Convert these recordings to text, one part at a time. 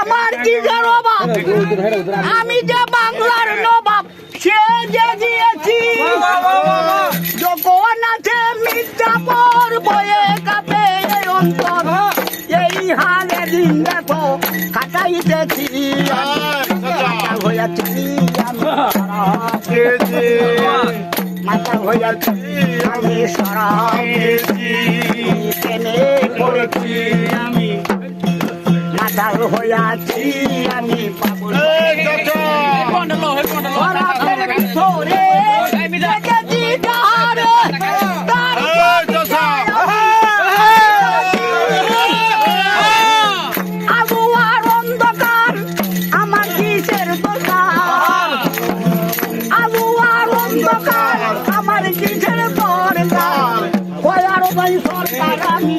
আমার আমি যে বাংলার নবাব সে যে দিয়েছি। যখন আছে মির্জাপুর বয়ে কাপে এই অন্তর। এই হালে দিন দেখো কাটাইতেছি মাতাল হইয়াছি আমি। শরাব মাতাল হইয়াছি আমি পাগল। আমার কিসের দরকার? দরকার? কয়ার ভাই সরকার আমি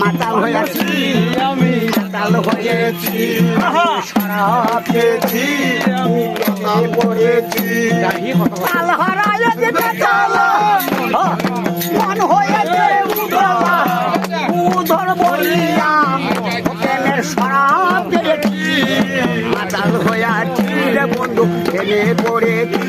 মাতাল হয়েছি আমি মাতাল হয়েছি খেয়েছি আমি প্রেমে পড়েছি কাল মন হয়েছে উদলা উদর বলিয়া প্রেমের শরাব খেয়েছি মাতাল হয়েছি রে বন্ধু প্রেমে পড়েছি